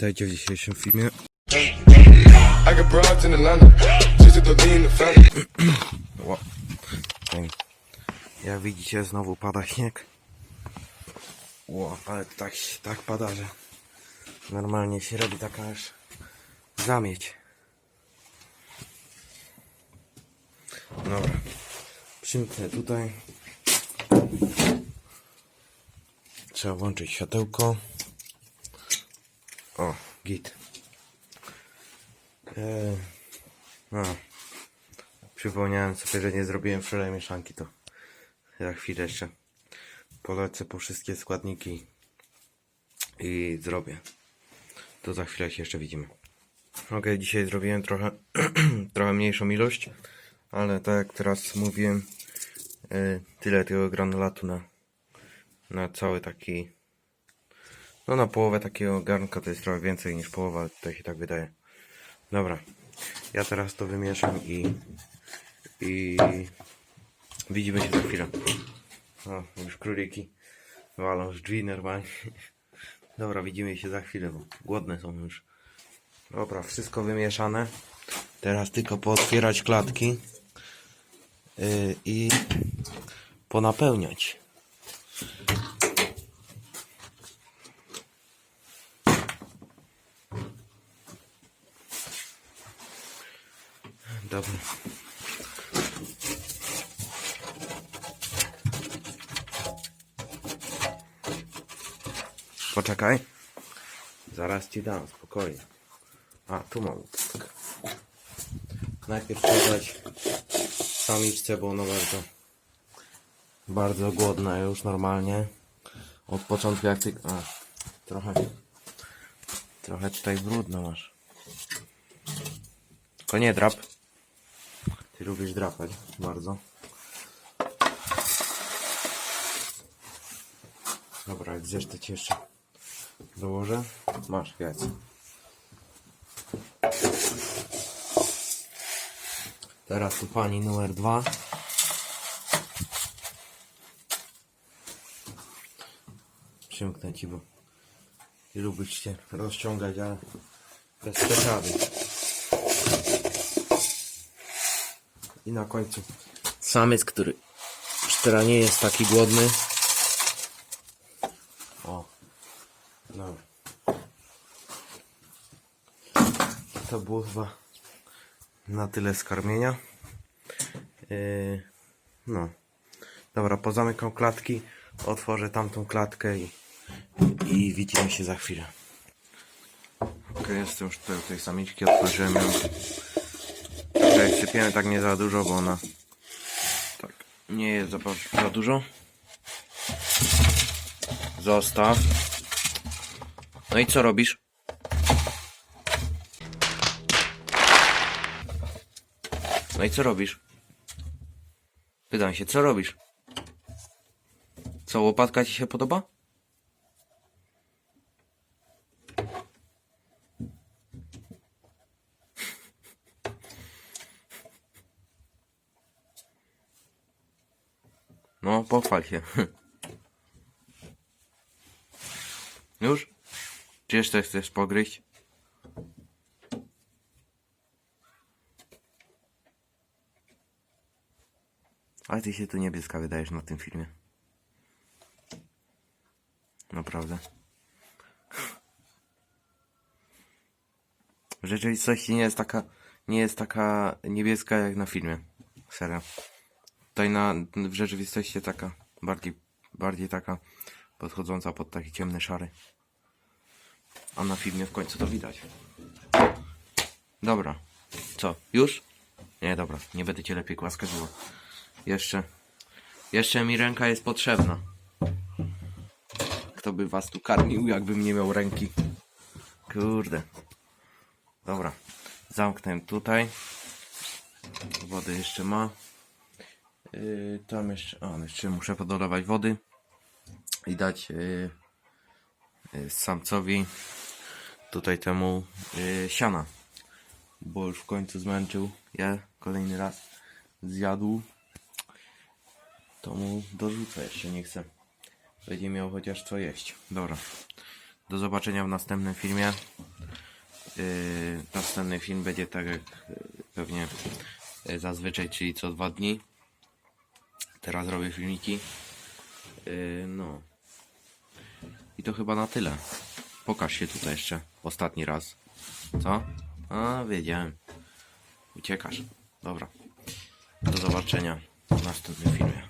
Witajcie w dzisiejszym filmie. Jak widzicie znowu pada śnieg. Ło, ale to tak, tak pada, że normalnie się robi taka aż zamieć. Dobra. Przymknę tutaj. Trzeba włączyć światełko. O, git. Eee, no. Przypomniałem sobie, że nie zrobiłem wczoraj mieszanki, to za chwilę jeszcze polecę po wszystkie składniki i zrobię. To za chwilę się jeszcze widzimy. Ok, dzisiaj zrobiłem trochę, trochę mniejszą ilość, ale tak jak teraz mówiłem, y, tyle tego granulatu na, na cały taki, no na połowę takiego garnka to jest trochę więcej niż połowa, tutaj się tak wydaje. Dobra, ja teraz to wymieszam i i widzimy się za chwilę. O, już króliki walą z drzwi normalnie. Dobra, widzimy się za chwilę, bo głodne są już. Dobra, wszystko wymieszane. Teraz tylko pootwierać klatki yy, i ponapełniać. Dobra. Poczekaj. Zaraz ci dam, spokojnie. A, tu mam. Tak. Najpierw trzeba dać samiczce, bo ona bardzo, bardzo głodna już normalnie. Od początku jak ty... A, trochę, trochę tutaj brudno masz. Tylko nie drap. Ty lubisz drapać bardzo. Dobra, zjesz to ci jeszcze dołożę. Masz jajce. Teraz tu pani numer dwa. Przymknę ci, bo lubisz się rozciągać, ale bez przesady. I na końcu samiec, który już teraz nie jest taki głodny. O. Dobra. To było chyba na tyle skarmienia. Yy, no. Dobra, pozamykam klatki, otworzę tamtą klatkę i, i widzimy się za chwilę. Ok, jestem już tutaj u tej samiczki, otworzyłem ją. Tutaj sypiemy tak nie za dużo, bo ona tak nie jest za, za dużo. Zostaw. No i co robisz? No i co robisz? Pytam się, co robisz? Co, łopatka ci się podoba? No, pochwal się. Już? Czy jeszcze chcesz pogryźć? Ale ty się tu niebieska wydajesz na tym filmie. Naprawdę. W rzeczywistości nie jest taka, nie jest taka niebieska jak na filmie. Serio. Tutaj na, w rzeczywistości taka, bardziej, bardziej taka podchodząca pod taki ciemny szary. A na filmie w końcu to widać. Dobra. Co? Już? Nie, dobra. Nie będę cię lepiej głaskać, bo jeszcze... Jeszcze mi ręka jest potrzebna. Kto by was tu karmił, jakbym nie miał ręki? Kurde. Dobra. Zamknę tutaj. Wody jeszcze ma. Yy, tam jeszcze... O, jeszcze muszę podolewać wody. I dać... Yy, yy, samcowi tutaj temu yy, siana. Bo już w końcu zmęczył. Ja kolejny raz zjadł. To mu dorzucę jeszcze, nie chcę. Będzie miał chociaż co jeść. Dobra. Do zobaczenia w następnym filmie. Yy, następny film będzie tak jak yy, pewnie yy, zazwyczaj, czyli co dwa dni. Teraz robię filmiki. Yy, no. I to chyba na tyle. Pokaż się tutaj jeszcze. Ostatni raz. Co? A, wiedziałem. Uciekasz. Dobra. Do zobaczenia w następnym filmie.